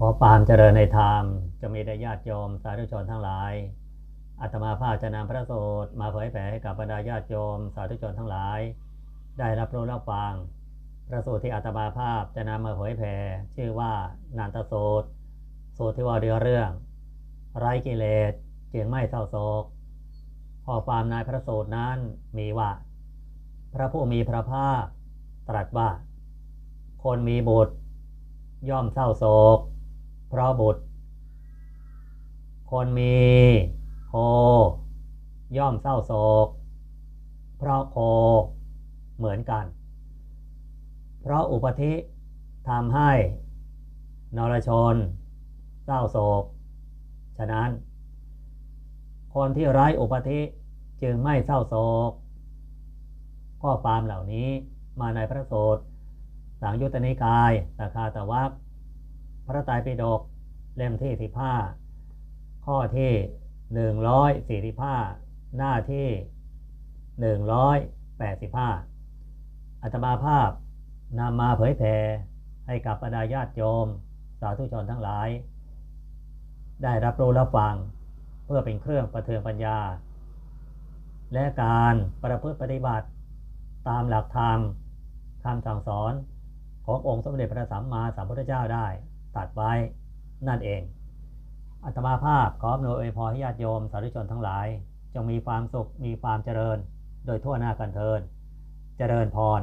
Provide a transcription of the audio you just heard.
ขอปามเจริญในธรรมจะมีได้ญาติโยมสาธุชนทั้งหลายอาตมาภาพจะนำพระสูตรมาเผยแผ่ให้กับบรรดาญาติโยมสาธุชนทั้งหลาย ได้รับรู้รับฟังพระสูตรที่อาตมาภาพจะนำมาเผยแผ่ชื่อว่านันตสูตสูตรที่ว่าเดือเรื่อง ไร้กิเลสจึงไม่เศร้าโศกข้อความในพระสูตรนั้นมีว่า พระผู้มีพระภาคตรัสว่า คนมีบุตรย่อมเศร้าโศก เพราะบุตร คนมีโค ย่อมเศร้าโศก เพราะโคเหมือนกัน เพราะอุปธิทำให้นรชน เศร้าโศก ฉะนั้น คนที่ไร้อุปธิจึงไม่เศร้าโศกข้อความเหล่านี้มาในพระโสูตรสังยุตตนิกายตาคาตวัค พระไตรปิฎกเล่มที่สิบห้าข้อที่หนึ่งร้อยสี่สิบห้าหน้าที่หนึ่งร้อยแปดสิบห้าอัตมาภาพนำมาเผยแผ่ให้กับบรรดาญาติโยม สาธุชนทั้งหลาย ได้รับรู้รับฟังเพื่อเป็นเครื่องประเทืองปัญญา และการประพฤติปฏิบัติตามหลักธรรมคำสั่งสอนขององค์สมเด็จพระสัมมาสัมพุทธเจ้าได้ ตัดไว้นั่นเอง อัตมาภาพขออำนวยอวยพรให้ญาติโยมสาธุชนทั้งหลาย จงมีความสุขมีความเจริญ โดยทั่วหน้ากันเทิน เจริญพร